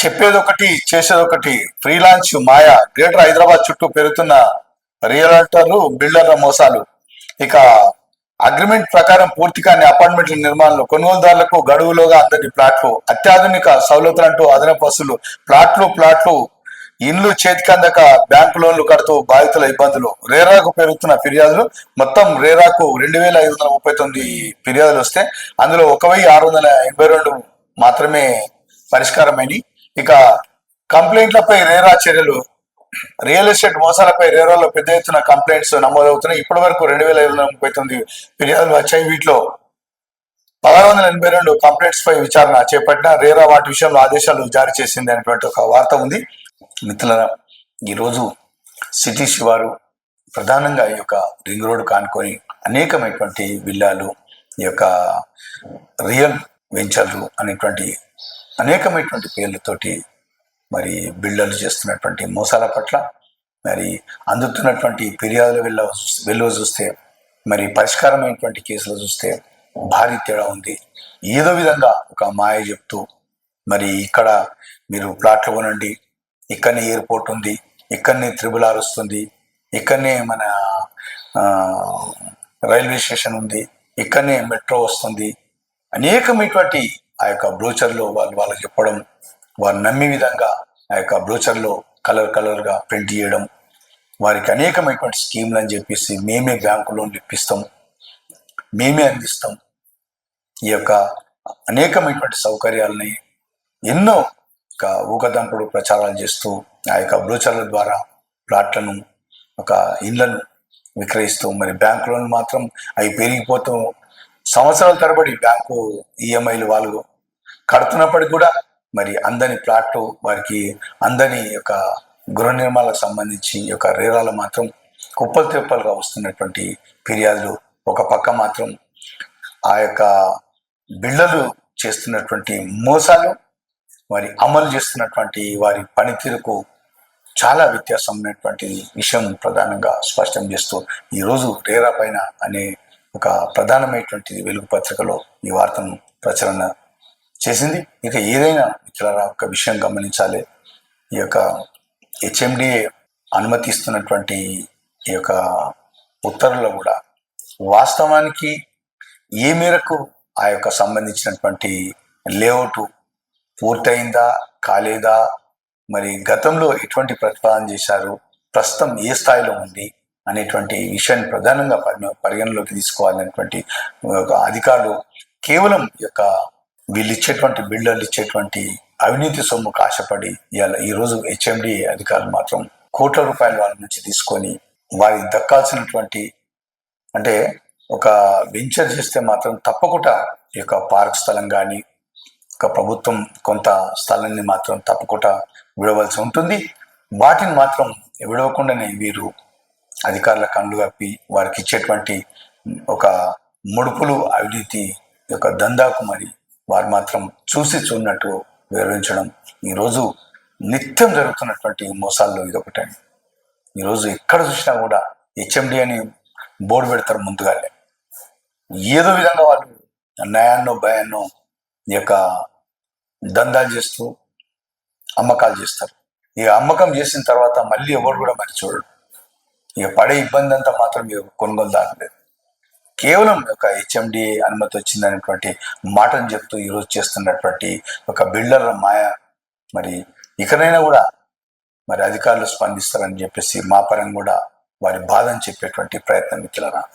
చెప్పేదొకటి చేసేదొకటి. ఫ్రీలాన్స్ మాయ. గ్రేటర్ హైదరాబాద్ చుట్టూ పెరుగుతున్న రియల్టర్లు బిల్డర్ల మోసాలు. ఇక అగ్రిమెంట్ ప్రకారం పూర్తి కాని అపార్ట్మెంట్ల నిర్మాణంలో కొనుగోలుదారులకు గడువులోగా అందరి ప్లాట్లు అత్యాధునిక సౌలతులంటూ అదనపు వసూలు ప్లాట్లు ప్లాట్లు ఇండ్లు చేతికందక బ్యాంకు లోన్లు కడుతూ బాధితుల ఇబ్బందులు. రేరాకు పెరుగుతున్న ఫిర్యాదులు మొత్తం రేరాకు రెండు వేల ఐదు వందల ముప్పై తొమ్మిది ఫిర్యాదులు వస్తే అందులో ఒక వెయ్యి ఆరు వందల ఎనభై రెండు మాత్రమే పరిష్కారమైనవి ఇక కంప్లైంట్లపై రేరా చర్యలు రియల్ ఎస్టేట్ మోసాలపై రేరాలో పెద్ద ఎత్తున కంప్లైంట్స్ నమోదవుతున్నాయి. ఇప్పటి వరకు రెండు వేల ఐదు వందల ముప్పై తొమ్మిది ఫిర్యాదులు వచ్చాయి. వీటిలో పదహారు వందల ఎనభై రెండు కంప్లైంట్స్ పై విచారణ చేపట్టిన రేరా వాటి విషయంలో ఆదేశాలు జారీ చేసింది అనేటువంటి ఒక వార్త ఉంది. మిత్రులరా ఈరోజు సిటీ శివారు ప్రధానంగా ఈ యొక్క రింగ్ రోడ్ కానుకొని అనేకమైనటువంటి విల్లాలు ఈ యొక్క రియల్ వెంచర్లు అనేటువంటి అనేకమైనటువంటి పేర్లతోటి మరి బిల్డర్లు చేస్తున్నటువంటి మోసాల పట్ల మరి అందుతున్నటువంటి ఫిర్యాదుల వెళ్ళ వెలువ చూస్తే మరి పరిష్కారమైనటువంటి కేసులు చూస్తే భారీ తేడా ఉంది. ఏదో విధంగా ఒక మాయ చెప్తూ మరి ఇక్కడ మీరు ప్లాట్లు కొనండి ఇక్కడనే ఎయిర్పోర్ట్ ఉంది ఇక్కడనే త్రిబుల్ ఆర్ వస్తుంది ఇక్కడనే మన రైల్వే స్టేషన్ ఉంది ఇక్కడనే మెట్రో వస్తుంది అనేకమైనటువంటి ఆ యొక్క బ్రోచర్లో వాళ్ళు వాళ్ళకి చెప్పడం వారు నమ్మే విధంగా ఆ యొక్క బ్రోచర్లో కలర్ కలర్గా ప్రింట్ చేయడం వారికి అనేకమైనటువంటి స్కీమ్లు అని చెప్పేసి మేమే బ్యాంకు లోన్లు ఇప్పిస్తాం మేమే అందిస్తాం. ఈ యొక్క అనేకమైనటువంటి సౌకర్యాలని ఎన్నో ఒక ఊకదంపుడు ప్రచారాలు చేస్తూ ఆ యొక్క బ్రోచర్ల ద్వారా ప్లాట్లను ఒక ఇళ్ళను విక్రయిస్తూ మరి బ్యాంకులను మాత్రం అవి పెరిగిపోతూ సంవత్సరాల తరబడి బ్యాంకు ఈఎంఐలు వాళ్ళు కడుతున్నప్పటికి కూడా మరి అందని ప్లాట్లు వారికి అందని యొక్క గృహ నిర్మాణాలకు సంబంధించి యొక్క రేరాలు మాత్రం కుప్పలు తిప్పలుగా వస్తున్నటువంటి ఫిర్యాదులు ఒక పక్క మాత్రం ఆ యొక్క బిళ్ళలు చేస్తున్నటువంటి మోసాలు వారి అమలు చేస్తున్నటువంటి వారి పనితీరుకు చాలా వ్యత్యాసం ఉన్నటువంటి విషయం ప్రధానంగా స్పష్టం చేస్తూ ఈరోజు రేరా పైన అనే ఒక ప్రధానమైనటువంటి వెలుగు పత్రికలో ఈ వార్తను ప్రచురణ చేసింది. ఇక ఏదైనా మిత్రులారా ఒక విషయం గమనించాలి. ఈ యొక్క హెచ్ఎండిఏ అనుమతిస్తున్నటువంటి ఈ యొక్క ఉత్తర్వులు కూడా వాస్తవానికి ఏ మేరకు ఆ యొక్క సంబంధించినటువంటి లేఅవుట్ పూర్తయిందా కాలేదా మరి గతంలో ఎటువంటి ప్రతిపాదన చేశారు ప్రస్తుతం ఏ స్థాయిలో ఉంది అనేటువంటి విషయాన్ని ప్రధానంగా పరి- పరిగణలోకి తీసుకోవాలనేటువంటి అధికారులు కేవలం ఈ యొక్క వీళ్ళు ఇచ్చేటువంటి బిల్డర్లు ఇచ్చేటువంటి అవినీతి సొమ్ముకు ఆశపడి ఇవాళ ఈ రోజు హెచ్ఎండి అధికారులు మాత్రం కోట్ల రూపాయల వాళ్ళ నుంచి తీసుకొని వారికి దక్కాల్సినటువంటి అంటే ఒక వెంచర్ చేస్తే మాత్రం తప్పకుండా ఈ యొక్క పార్క్ స్థలం కానీ ఒక ప్రభుత్వం కొంత స్థలాన్ని మాత్రం తప్పకుండా విడవలసి ఉంటుంది. వాటిని మాత్రం విడవకుండానే వీరు అధికారుల కళ్ళు కప్పి వారికి ఇచ్చేటువంటి ఒక ముడుపులు అవినీతి యొక్క దందాకు మరి వారు మాత్రం చూసి చూడనట్టు వివరించడం ఈరోజు నిత్యం జరుగుతున్నటువంటి మోసాల్లో ఇదొకటండి. ఈరోజు ఎక్కడ చూసినా కూడా హెచ్ఎండి అని బోర్డు పెడతారు ముందుగానే. ఏదో విధంగా వాళ్ళు న్యాయాన్నో భయాన్నో ఈ యొక్క దందాలు చేస్తూ అమ్మకాలు చేస్తారు. ఇక అమ్మకం చేసిన తర్వాత మళ్ళీ ఎవరు కూడా మరి చూడడు ఇక పడే ఇబ్బంది అంతా మాత్రం ఇక కొనుగోలు లేదు కేవలం ఒక హెచ్ఎండిఏ అనుమతి వచ్చిందనేటువంటి మాటను చెప్తూ ఈరోజు చేస్తున్నటువంటి ఒక బిల్డర్ల మాయ మరి ఇకనైనా కూడా మరి అధికారులు స్పందిస్తారని చెప్పేసి మా పరంగా కూడా వారి బాధను చెప్పేటువంటి ప్రయత్నం మిత్రులరా.